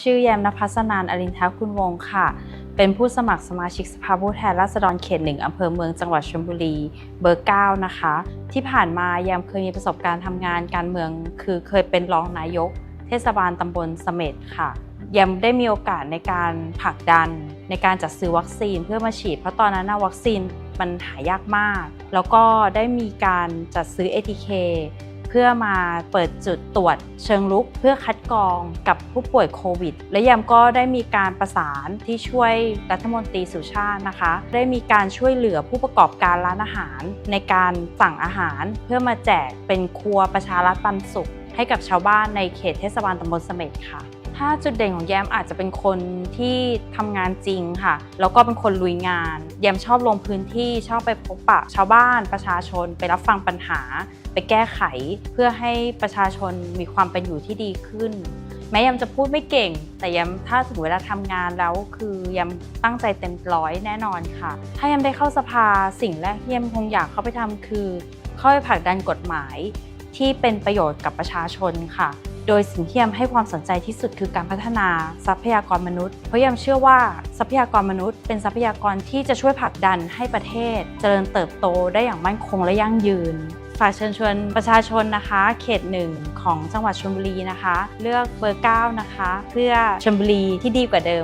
ชื่อแยมนภัสนานอรินทคุณวงศ์ค่ะ เป็นผู้สมัครสมาชิกสภาผู้แทนราษฎรเขตหนึ่งอำเภอเมืองจังหวัดชลบุรีเบอร์9นะคะ ที่ผ่านมาแยมเคยมีประสบการณ์ทำงานการเมือง คือเคยเป็นรองนายก เทศบาลตำบลเสม็ดค่ะยังได้มีโอกาสในการผลักดัน ในการจัดซื้อวัคซีนเพื่อมาฉีด เพราะตอนนั้นวัคซีนมันหายากมาก แล้วก็ได้มีการจัดซื้อ ATK เพื่อมาเปิดจุดตรวจเชิงลุก เพื่อคัดกรองกับผู้ป่วยโควิด และยามก็ได้มีการประสานที่ช่วยรัฐมนตรีสุชาตินะคะ ได้มีการช่วยเหลือผู้ประกอบการร้านอาหาร ในการสั่งอาหาร เพื่อมาแจกเป็นครัวประชารัฐปันสุข ให้กับชาวบ้านในเขตเทศบาลตำบลเสม็ดค่ะ ถ้าจุดเด่นของแยมอาจจะเป็นคนที่ทำงานจริงค่ะ แล้วก็เป็นคนลุยงาน แยมชอบลงพื้นที่ชอบไปพบปะชาวบ้านประชาชนไปรับฟังปัญหา ไปแก้ไข เพื่อให้ประชาชนมีความเป็นอยู่ที่ดีขึ้น แม้ยำจะพูดไม่เก่ง แต่ยำถ้าถึงเวลาทำงานแล้วคือยำตั้งใจเต็มร้อยแน่นอนค่ะ ถ้ายำได้เข้าสภาสิ่งแรกที่ยำคงอยากเข้าไปทำคือ เข้าไปผลักดันกฎหมายที่เป็นประโยชน์กับประชาชนค่ะ โดยสิ่งที่ยมให้ความสนใจที่สุดคือการพัฒนาทรัพยากรมนุษย์ เพราะยำเชื่อว่าทรัพยากรมนุษย์ เป็นทรัพยากรที่จะช่วยผลักดันให้ประเทศ เจริญเติบโตได้อย่างมั่นคงและยั่งยืนฝากเชิญชวนประชาชนนะคะ เขตหนึ่งของจังหวัดชลบุรีนะคะ เลือกเบอร์ 9 นะคะ เพื่อชลบุรีที่ดีกว่าเดิม